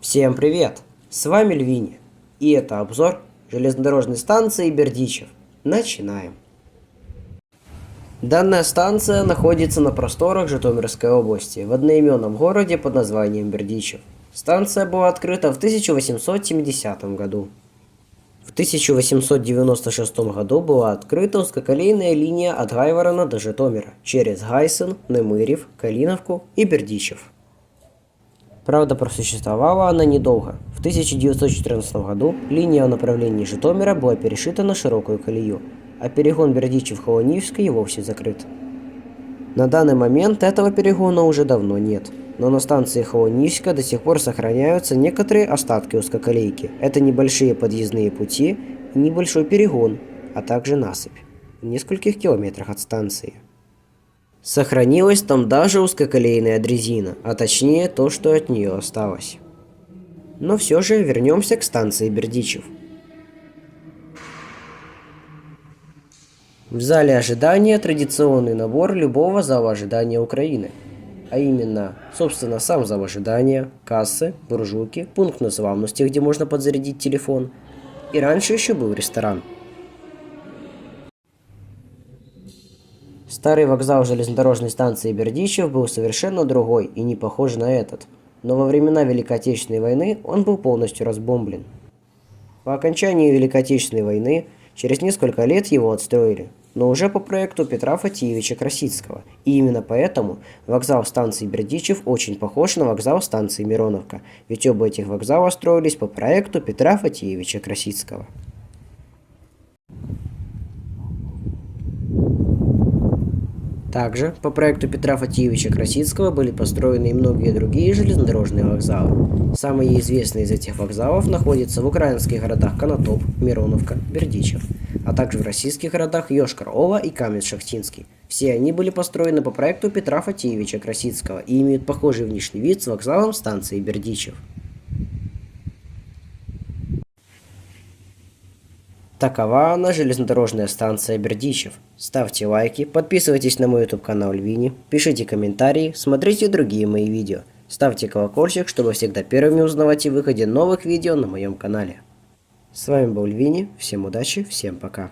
Всем привет! С вами Львини. И это обзор железнодорожной станции Бердичев. Начинаем. Данная станция находится на просторах Житомирской области, в одноименном городе под названием Бердичев. Станция была открыта в 1870 году. В 1896 году была открыта узкоколейная линия от Гайворона до Житомира через Гайсен, Немирів, Калиновку и Бердичев. Правда, просуществовала она недолго. В 1914 году линия в направлении Житомира была перешита на широкую колею, а перегон Бердичев-Холонивский и вовсе закрыт. На данный момент этого перегона уже давно нет, но на станции Холонивска до сих пор сохраняются некоторые остатки узкоколейки. Это небольшие подъездные пути небольшой перегон, а также насыпь в нескольких километрах от станции. Сохранилась там даже узкоколейная дрезина, а точнее то, что от нее осталось. Но все же вернемся к станции Бердичев. В зале ожидания традиционный набор любого зала ожидания Украины. А именно, собственно, сам зал ожидания, кассы, буржуйки, пункт незламности, где можно подзарядить телефон. И раньше еще был ресторан. Старый вокзал железнодорожной станции Бердичев был совершенно другой и не похож на этот. Но во времена Великой Отечественной войны он был полностью разбомблен. По окончании Великой Отечественной войны через несколько лет его отстроили, но уже по проекту Петра Фатиевича Красицкого. И именно поэтому вокзал станции Бердичев очень похож на вокзал станции Мироновка, ведь оба этих вокзала строились по проекту Петра Фатиевича Красицкого. Также по проекту Петра Фатиевича Красицкого были построены и многие другие железнодорожные вокзалы. Самые известные из этих вокзалов находятся в украинских городах Конотоп, Мироновка, Бердичев, а также в российских городах Йошкар-Ола и Каменск-Шахтинский. Все они были построены по проекту Петра Фатиевича Красицкого и имеют похожий внешний вид с вокзалом станции Бердичев. Такова она, железнодорожная станция Бердичев. Ставьте лайки, подписывайтесь на мой YouTube канал Львини, пишите комментарии, смотрите другие мои видео. Ставьте колокольчик, чтобы всегда первыми узнавать о выходе новых видео на моем канале. С вами был Львини, всем удачи, всем пока.